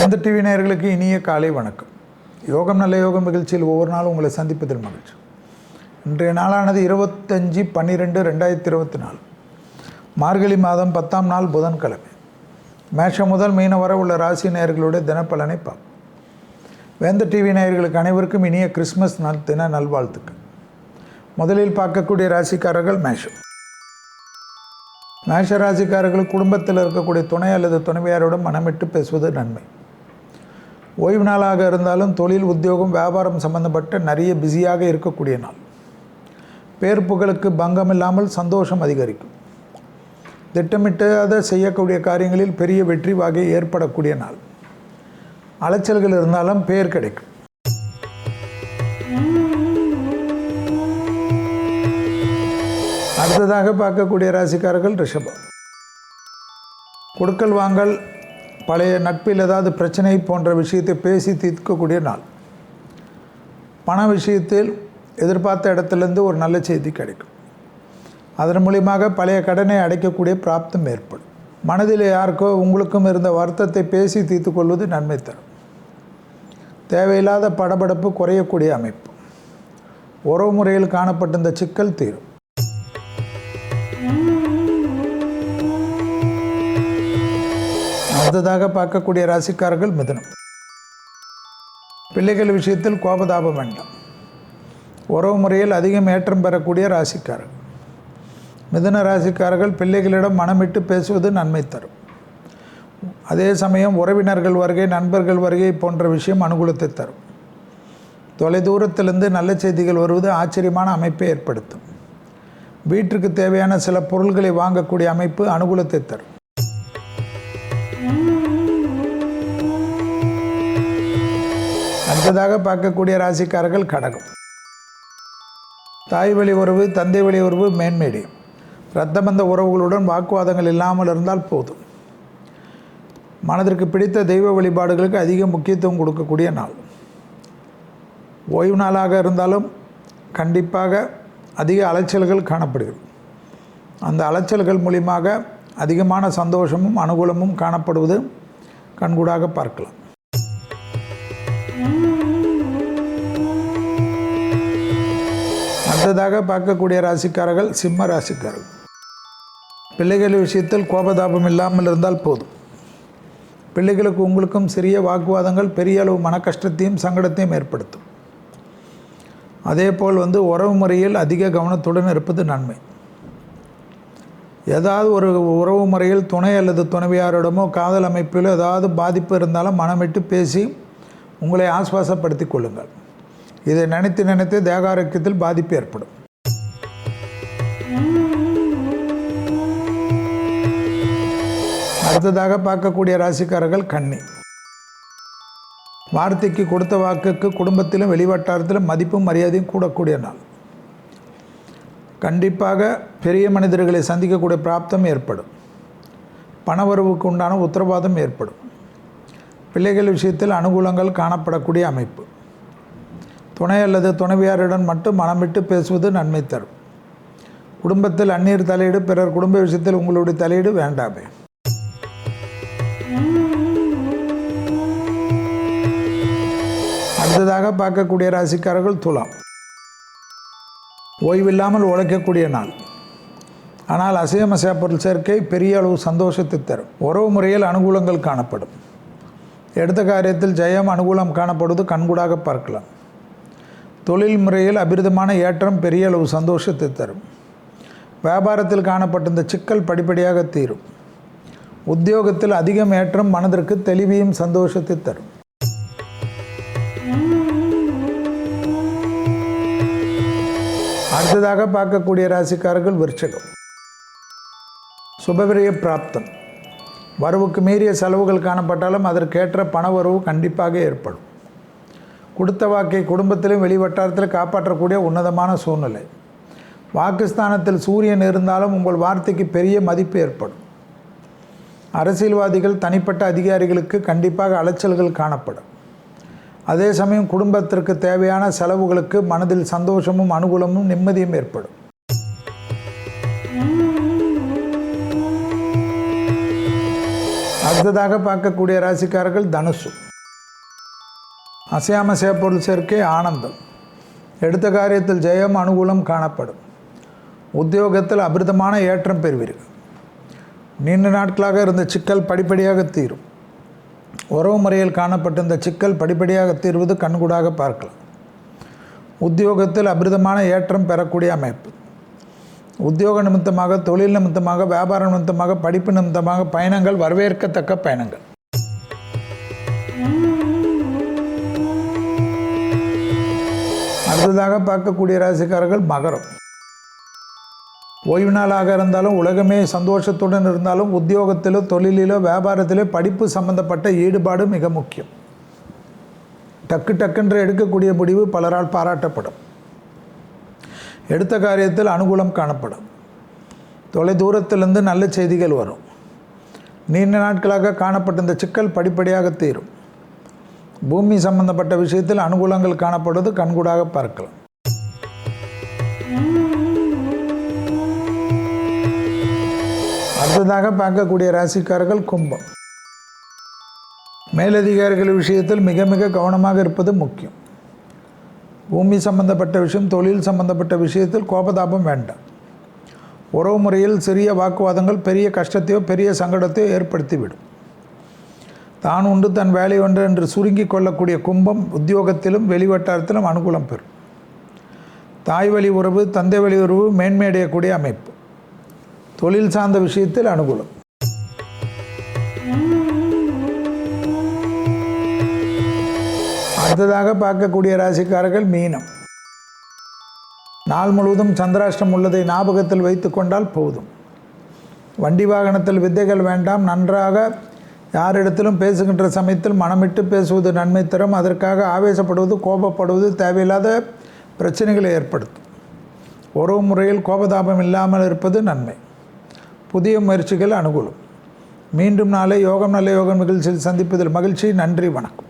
வேந்த TV நேயர்களுக்கு இனிய காலை வணக்கம். யோகம் நல்ல யோகம் நிகழ்ச்சியில் ஒவ்வொரு நாளும் உங்களை சந்திப்பதில் மகிழ்ச்சி. இன்றைய நாளானது இருபத்தஞ்சி பன்னிரெண்டு ரெண்டாயிரத்தி இருபத்தி நாலு. மார்கழி மாதம் பத்தாம் நாள் புதன்கிழமை. மேஷம் முதல் மீன வர உள்ள ராசி நேயர்களுடைய தினப்பலனை பார்ப்போம். வேந்த டிவி நேயர்களுக்கு அனைவருக்கும் இனிய கிறிஸ்மஸ் நல் தின நல்வாழ்த்துக்கள். முதலில் பார்க்கக்கூடிய ராசிக்காரர்கள் மேஷம். மேஷ ராசிக்காரர்கள் குடும்பத்தில் இருக்கக்கூடிய துணை அல்லது துணைவியாரோடு மனமிட்டு பேசுவது நன்மை. ஓய்வு நாளாக இருந்தாலும் தொழில் உத்தியோகம் வியாபாரம் சம்பந்தப்பட்ட நிறைய பிஸியாக இருக்கக்கூடிய நாள். பேர் புகழுக்கு பங்கம் இல்லாமல் சந்தோஷம் அதிகரிக்கும். திட்டமிட்டாத செய்யக்கூடிய காரியங்களில் பெரிய வெற்றி வகை ஏற்படக்கூடிய நாள். அலைச்சல்கள் இருந்தாலும் பேர் கிடைக்கும். அடுத்ததாக பார்க்கக்கூடிய ராசிக்காரர்கள் ரிஷபம். கொடுக்கல் வாங்கல் பழைய நட்பில் ஏதாவது பிரச்சனை போன்ற விஷயத்தை பேசி தீர்க்கக்கூடிய நாள். பண விஷயத்தில் எதிர்பார்த்த இடத்துலேருந்து ஒரு நல்ல செய்தி கிடைக்கும். அதன் மூலியமாக பழைய கடனை அடைக்கக்கூடிய பிராப்தம் ஏற்படும். மனதில் யாருக்கோ உங்களுக்கும் இருந்த வருத்தத்தை பேசி தீர்த்து கொள்வது நன்மை தரும். தேவையில்லாத படபடப்பு குறையக்கூடிய அமைப்பு. உறவு முறையில் காணப்பட்டிருந்த சிக்கல் தீரும். அடுத்ததாக பார்க்கக்கூடிய ராசிக்காரர்கள் மிதுனம். பிள்ளைகள் விஷயத்தில் கோபதாபம் வேண்டாம். உறவு முறையில் அதிகம் ஏற்றம் பெறக்கூடிய ராசிக்காரர்கள். மிதுன ராசிக்காரர்கள் பிள்ளைகளிடம் மனமிட்டு பேசுவது நன்மை தரும். அதே சமயம் உறவினர்கள் வருகை நண்பர்கள் வருகை போன்ற விஷயம் அனுகூலத்தை தரும். தொலைதூரத்திலிருந்து நல்ல செய்திகள் வருவது ஆச்சரியமான அமைப்பை ஏற்படுத்தும். வீட்டிற்கு தேவையான சில பொருள்களை வாங்கக்கூடிய அமைப்பு அனுகூலத்தை தரும். அடுத்ததாக பார்க்கக்கூடிய ராசிக்காரர்கள் கடகம். தாய் வழி உறவு தந்தை வழி உறவு மேன்மேடி. ரத்தமந்த உறவுகளுடன் வாக்குவாதங்கள் இல்லாமல் இருந்தால் போதும். மனதிற்கு பிடித்த தெய்வ வழிபாடுகளுக்கு அதிக முக்கியத்துவம் கொடுக்கக்கூடிய நாள். ஓய்வு நாளாக இருந்தாலும் கண்டிப்பாக அதிக அலைச்சல்கள் காணப்படுகிறது. அந்த அலைச்சல்கள் மூலியமாக அதிகமான சந்தோஷமும் அனுகூலமும் காணப்படுவது கண்கூடாக பார்க்கலாம். அடுத்ததாக பார்க்கக்கூடிய ராசிக்காரர்கள் சிம்ம ராசிக்காரர்கள். பிள்ளைகள் விஷயத்தில் கோபதாபம் இல்லாமல் இருந்தால் போதும். பிள்ளைகளுக்கு உங்களுக்கும் சிறிய வாக்குவாதங்கள் பெரிய அளவு மன கஷ்டத்தையும் சங்கடத்தையும் ஏற்படுத்தும். அதே போல் வந்து உறவு முறையில் அதிக கவனத்துடன் இருப்பது நன்மை. ஏதாவது ஒரு உறவு முறையில் துணை அல்லது துணைவியாரிடமோ காதல் அமைப்பிலோ ஏதாவது பாதிப்பு இருந்தாலும் மனமிட்டு பேசி உங்களை ஆஸ்வாசப்படுத்தி கொள்ளுங்கள். இதை நினைத்து நினைத்து தேகாரோக்கியத்தில் பாதிப்பு ஏற்படும். அடுத்ததாக பார்க்கக்கூடிய ராசிக்காரர்கள் கன்னி. வார்த்தைக்கு கொடுத்த வாக்குக்கு குடும்பத்திலும் வெளிவட்டாரத்திலும் மதிப்பும் மரியாதையும் கூடக்கூடிய நாள். கண்டிப்பாக பெரிய மனிதர்களை சந்திக்கக்கூடிய பிராப்தம் ஏற்படும். பணவரவுக்கு உண்டான உத்தரவாதம் ஏற்படும். பிள்ளைகள் விஷயத்தில் அனுகூலங்கள் காணப்படக்கூடிய அமைப்பு. துணை அல்லது துணைவியாருடன் மட்டும் மனமிட்டு பேசுவது நன்மை தரும். குடும்பத்தில் அந்நீர் தலையீடு பிறர் குடும்ப விஷயத்தில் உங்களுடைய தலையீடு வேண்டாமே. அடுத்ததாக பார்க்கக்கூடிய ராசிக்காரர்கள் துலாம். ஓய்வில்லாமல் உழைக்கக்கூடிய நாள். ஆனால் அசையமசையா பொருள் சேர்க்கை பெரிய அளவு சந்தோஷத்தை தரும். உறவு முறையில் அனுகூலங்கள் காணப்படும். எடுத்த காரியத்தில் ஜெயம் அனுகூலம் காணப்படுவது கண்கூடாக பார்க்கலாம். தொழில் முறையில் அபிரிதமான ஏற்றம் பெரிய அளவு சந்தோஷத்தை தரும். வியாபாரத்தில் காணப்பட்டிருந்த சிக்கல் படிப்படியாக தீரும். உத்தியோகத்தில் அதிகம் ஏற்றம் மனதிற்கு தெளிவையும் சந்தோஷத்தை தரும். அடுத்ததாக பார்க்கக்கூடிய ராசிக்காரர்கள் விருச்சகம். சுபவிரிய பிராப்தம். வரவுக்கு மீறிய செலவுகள் காணப்பட்டாலும் அதற்கேற்ற பண வரவு கண்டிப்பாக ஏற்படும். கொடுத்த வாக்கை குடும்பத்திலும் வெளிவட்டாரத்தில் காப்பாற்றக்கூடிய உன்னதமான சூழ்நிலை. வாக்குஸ்தானத்தில் சூரியன் இருந்தாலும் உங்கள் வார்த்தைக்கு பெரிய மதிப்பு ஏற்படும். அரசியல்வாதிகள் தனிப்பட்ட அதிகாரிகளுக்கு கண்டிப்பாக அலைச்சல்கள் காணப்படும். அதே சமயம் குடும்பத்திற்கு தேவையான செலவுகளுக்கு மனதில் சந்தோஷமும் அனுகூலமும் நிம்மதியும் ஏற்படும். அடுத்ததாக பார்க்கக்கூடிய ராசிக்காரர்கள் தனுசு. அசையாமசைய பொருள் சேர்க்கை ஆனந்தம். எடுத்த காரியத்தில் ஜெயம் அனுகூலம் காணப்படும். உத்தியோகத்தில் அபிரிதமான ஏற்றம் பெறுவீர்கள். நீண்ட நாட்களாக இருந்த சிக்கல் படிப்படியாக தீரும். உறவு முறையில் காணப்பட்டிருந்த சிக்கல் படிப்படியாக தீர்வது கண்கூடாக பார்க்கலாம். உத்தியோகத்தில் அபிரிதமான ஏற்றம் பெறக்கூடிய அமைப்பு. உத்தியோக நிமித்தமாக தொழில் நிமித்தமாக வியாபார நிமித்தமாக படிப்பு நிமித்தமாக பயணங்கள் வரவேற்கத்தக்க பயணங்கள். அடுத்ததாக பார்க்கக்கூடிய ராசிக்காரர்கள் மகரம். ஓய்வு நாளாக இருந்தாலும் உலகமே சந்தோஷத்துடன் இருந்தாலும் உத்தியோகத்திலோ தொழிலிலோ வியாபாரத்திலோ படிப்பு சம்பந்தப்பட்ட ஈடுபாடு மிக முக்கியம். டக்கு டக்குன்று எடுக்கக்கூடிய முடிவு பலரால் பாராட்டப்படும். எடுத்த காரியத்தில் அனுகூலம் காணப்படும். தொலை தூரத்திலிருந்து நல்ல செய்திகள் வரும். நீண்ட நாட்களாக காணப்பட்ட இந்த சிக்கல் படிப்படியாக தீரும். பூமி சம்பந்தப்பட்ட விஷயத்தில் அனுகூலங்கள் காணப்படுவது கண்கூடாக பார்க்கலாம். அடுத்ததாக பார்க்கக்கூடிய ராசிக்காரர்கள் கும்பம். மேலதிகாரிகள் விஷயத்தில் மிக மிக கவனமாக இருப்பது முக்கியம். பூமி சம்பந்தப்பட்ட விஷயம் தொழில் சம்பந்தப்பட்ட விஷயத்தில் கோபதாபம் வேண்டாம் உறவு முறையில் சிறிய வாக்குவாதங்கள் பெரிய கஷ்டத்தையோ பெரிய சங்கடத்தையோ ஏற்படுத்திவிடும் தான் உண்டு தன் வேலை ஒன்று என்று சுருங்கி கொள்ளக்கூடிய கும்பம் உத்தியோகத்திலும் வெளிவட்டாரத்திலும் அனுகூலம் பெறும் தாய் வழி உறவு தந்தை வழி உறவு மேன்மையடையக்கூடிய அமைப்பு தொழில் சார்ந்த விஷயத்தில் அனுகூலம் அடுத்ததாக பார்க்கக்கூடிய ராசிக்காரர்கள் மீனம். நாள் முழுவதும் சந்திராஷ்டம் உள்ளதை ஞாபகத்தில் வைத்து கொண்டால் போதும். வண்டி வாகனத்தில் வித்தைகள் வேண்டாம். நன்றாக யாரிடத்திலும் பேசுகின்ற சமயத்தில் மனமிட்டு பேசுவது நன்மை தரும். அதற்காக ஆவேசப்படுவது கோபப்படுவது தேவையில்லாத பிரச்சனைகளை ஏற்படுத்தும். உறவு முறையில் கோபதாபம் இல்லாமல் இருப்பது நன்மை. புதிய முயற்சிகள் அனுகூலம். மீண்டும் நாளை யோகம் நல்ல யோகம் நிகழ்ச்சியில் சந்திப்பதில் மகிழ்ச்சி. நன்றி வணக்கம்.